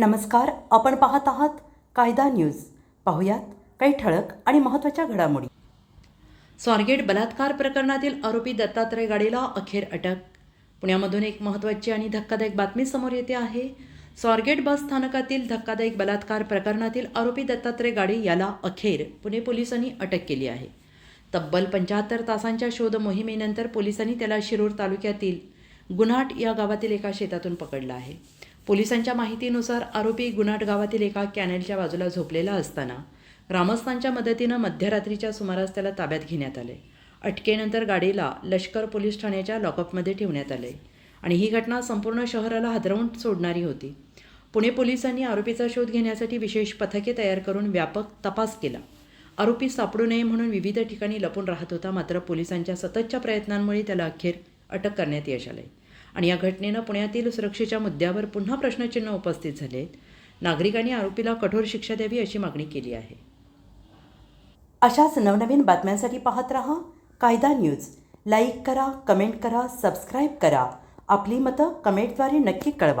नमस्कार आपण पाहत आहात कायदा न्यूज. पाहुयात काही ठळक आणि महत्त्वाच्या घडामोडी. स्वारगेट बलात्कार प्रकरणातील आरोपी दत्तात्रय गाडीला अखेर अटक. पुण्यामधून एक महत्त्वाची आणि धक्कादायक बातमी समोर येते आहे. स्वारगेट बस स्थानकातील धक्कादायक बलात्कार प्रकरणातील आरोपी दत्तात्रय गाडी याला अखेर पुणे पोलिसांनी अटक केली आहे. तब्बल पंच्याहत्तर तासांच्या शोध मोहिमेनंतर पोलिसांनी त्याला शिरूर तालुक्यातील गुन्हाट या गावातील एका शेतातून पकडला आहे. पोलिसांच्या माहितीनुसार आरोपी गुनाट गावातील एका कॅनेलच्या बाजूला झोपलेला असताना ग्रामस्थांच्या मदतीनं मध्यरात्रीच्या सुमारास त्याला ताब्यात घेण्यात आले. अटकेनंतर गाडीला लष्कर पोलीस ठाण्याच्या लॉकअपमध्ये ठेवण्यात आले आणि ही घटना संपूर्ण शहराला हादरवून सोडणारी होती. पुणे पोलिसांनी आरोपीचा शोध घेण्यासाठी विशेष पथके तयार करून व्यापक तपास केला. आरोपी सापडू नये म्हणून विविध ठिकाणी लपून राहत होता मात्र पोलिसांच्या सततच्या प्रयत्नांमुळे त्याला अखेर अटक करण्यात यश आले आणि या घटनेनं पुण्यातील सुरक्षेच्या मुद्द्यावर पुन्हा प्रश्नचिन्ह उपस्थित झाले नागरिकांनी आरोपीला कठोर शिक्षा द्यावी अशी मागणी केली आहे. अशाच नवनवीन बातम्यांसाठी पाहत रहा कायदा न्यूज. लाईक करा कमेंट करा सबस्क्राईब करा. आपली मतं कमेंटद्वारे नक्की कळवा.